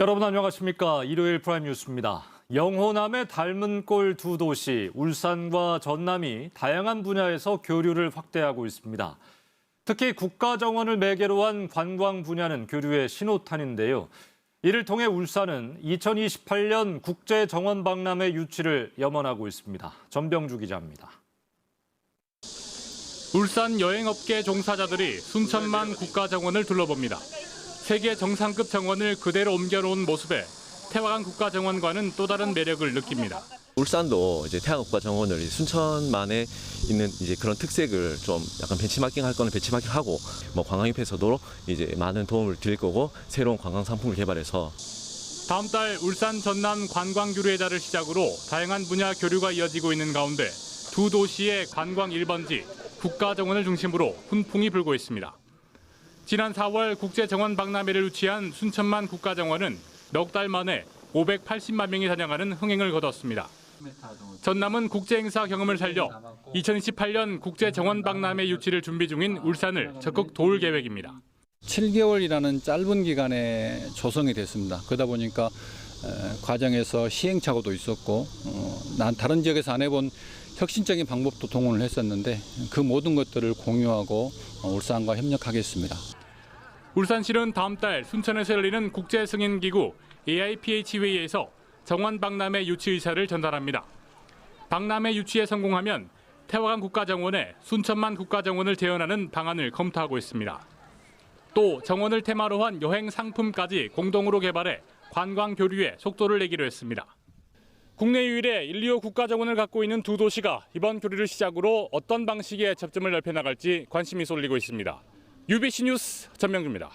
여러분 안녕하십니까? 일요일 프라임 뉴스입니다. 영호남의 닮은 꼴 두 도시 울산과 전남이 다양한 분야에서 교류를 확대하고 있습니다. 특히 국가 정원을 매개로 한 관광 분야는 교류의 신호탄인데요. 이를 통해 울산은 2028년 국제 정원 박람회 유치를 염원하고 있습니다. 전병주 기자입니다. 울산 여행업계 종사자들이 순천만 국가 정원을 둘러봅니다. 세계 정상급 정원을 그대로 옮겨놓은 모습에 태화강 국가정원과는 또 다른 매력을 느낍니다. 울산도 이제 태양 국가 정원을 순천만에 있는 이제 그런 특색을 좀 약간 벤치마킹 할 거는 벤치마킹 하고 뭐 관광협회에서도 이제 많은 도움을 드릴 거고 새로운 관광 상품을 개발해서 다음 달 울산 전남 관광 교류회자를 시작으로 다양한 분야 교류가 이어지고 있는 가운데 두 도시의 관광 1번지 국가 정원을 중심으로 훈풍이 불고 있습니다. 지난 4월 국제정원 박람회를 유치한 순천만 국가정원은 넉 달 만에 580만 명이 다녀가는 흥행을 거뒀습니다. 전남은 국제행사 경험을 살려 2028년 국제정원 박람회 유치를 준비 중인 울산을 적극 도울 계획입니다. 7개월이라는 짧은 기간에 조성이 됐습니다. 그러다 보니까 에, 과정에서 시행착오도 있었고 어, 난 다른 지역에서 안 해본 혁신적인 방법도 동원을 했었는데 그 모든 것들을 공유하고 어, 울산과 협력하겠습니다. 울산시는 다음 달 순천에서 열리는 국제 승인 기구 AIPH 회의에서 정원 박람회 유치 의사를 전달합니다. 박람회 유치에 성공하면 태화강 국가정원에 순천만 국가정원을 재현하는 방안을 검토하고 있습니다. 또 정원을 테마로 한 여행 상품까지 공동으로 개발해 관광 교류에 속도를 내기로 했습니다. 국내 유일의 1, 2호 국가정원을 갖고 있는 두 도시가 이번 교류를 시작으로 어떤 방식의 접점을 넓혀 나갈지 관심이 쏠리고 있습니다. UBC 뉴스 전명주입니다.